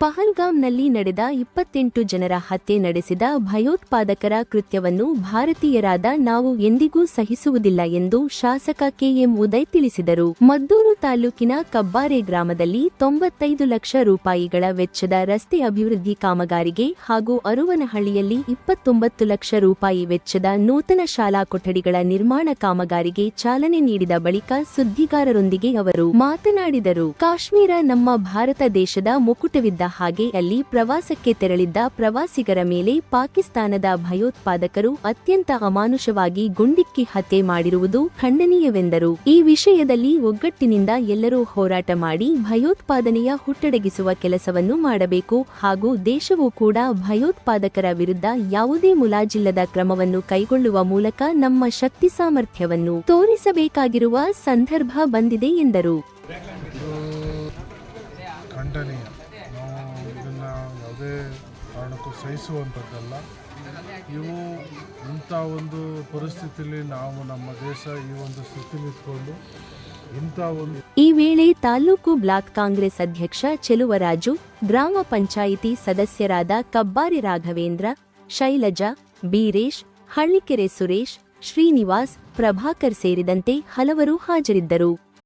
ಪಹಲ್ಗಾಮ್ನಲ್ಲಿ ನಡೆದ ಇಪ್ಪತ್ತೆಂಟು ಜನರ ಹತ್ಯೆ ನಡೆಸಿದ ಭಯೋತ್ಪಾದಕರ ಕೃತ್ಯವನ್ನು ಭಾರತೀಯರಾದ ನಾವು ಎಂದಿಗೂ ಸಹಿಸುವುದಿಲ್ಲ ಎಂದು ಶಾಸಕ ಕೆಎಂ ಉದಯ್ ತಿಳಿಸಿದರು. ಮದ್ದೂರು ತಾಲೂಕಿನ ಕಬ್ಬಾರೆ ಗ್ರಾಮದಲ್ಲಿ ತೊಂಬತ್ತೈದು ಲಕ್ಷ ರೂಪಾಯಿಗಳ ವೆಚ್ಚದ ರಸ್ತೆ ಅಭಿವೃದ್ಧಿ ಕಾಮಗಾರಿಗೆ ಹಾಗೂ ಅರುವನಹಳ್ಳಿಯಲ್ಲಿ ಇಪ್ಪತ್ತೊಂಬತ್ತು ಲಕ್ಷ ರೂಪಾಯಿ ವೆಚ್ಚದ ನೂತನ ಶಾಲಾ ಕೊಠಡಿಗಳ ನಿರ್ಮಾಣ ಕಾಮಗಾರಿಗೆ ಚಾಲನೆ ನೀಡಿದ ಬಳಿಕ ಸುದ್ದಿಗಾರರೊಂದಿಗೆ ಅವರು ಮಾತನಾಡಿದರು. ಕಾಶ್ಮೀರ ನಮ್ಮ ಭಾರತ ದೇಶದ ಮುಕುಟವಿದ್ದ ಹಾಗೆ ಅಲ್ಲಿ ಪ್ರವಾಸಕ್ಕೆ ತೆರಳಿದ್ದ ಪ್ರವಾಸಿಗರ ಮೇಲೆ ಪಾಕಿಸ್ತಾನದ ಭಯೋತ್ಪಾದಕರು ಅತ್ಯಂತ ಅಮಾನುಷವಾಗಿ ಗುಂಡಿಕ್ಕಿ ಹತ್ಯೆ ಮಾಡಿರುವುದು ಖಂಡನೀಯವೆಂದರು. ಈ ವಿಷಯದಲ್ಲಿ ಒಗ್ಗಟ್ಟಿನಿಂದ ಎಲ್ಲರೂ ಹೋರಾಟ ಮಾಡಿ ಭಯೋತ್ಪಾದನೆಯ ಹುಟ್ಟಡಗಿಸುವ ಕೆಲಸವನ್ನು ಮಾಡಬೇಕು ಹಾಗೂ ದೇಶವು ಕೂಡ ಭಯೋತ್ಪಾದಕರ ವಿರುದ್ಧ ಯಾವುದೇ ಮುಲಾಜಿಲ್ಲದ ಕ್ರಮವನ್ನು ಕೈಗೊಳ್ಳುವ ಮೂಲಕ ನಮ್ಮ ಶಕ್ತಿ ಸಾಮರ್ಥ್ಯವನ್ನು ತೋರಿಸಬೇಕಾಗಿರುವ ಸಂದರ್ಭ ಬಂದಿದೆ ಎಂದರು. ಕಾರಣಕ್ಕೂ ಸಹಿಸುವಂಥದ್ದಲ್ಲ. ಇವು ಇಂಥ ಒಂದು ಪರಿಸ್ಥಿತಿಯಲ್ಲಿ ನಾವು ನಮ್ಮ ದೇಶ ಈ ಒಂದು ಸ್ಥಿತಿ ನಿಂತ್ಕೊಂಡು ಇಂಥ ಒಂದು ಈ ವೇಳೆ ತಾಲೂಕು ಬ್ಲಾಕ್ ಕಾಂಗ್ರೆಸ್ ಅಧ್ಯಕ್ಷ ಚೆಲುವರಾಜು, ಗ್ರಾಮ ಪಂಚಾಯಿತಿ ಸದಸ್ಯರಾದ ಕಬ್ಬಾರಿ ರಾಘವೇಂದ್ರ, ಶೈಲಜಾ, ಬೀರೇಶ್, ಹಳ್ಳಿಕೆರೆ ಸುರೇಶ್, ಶ್ರೀನಿವಾಸ್, ಪ್ರಭಾಕರ್ ಸೇರಿದಂತೆ ಹಲವರು ಹಾಜರಿದ್ದರು.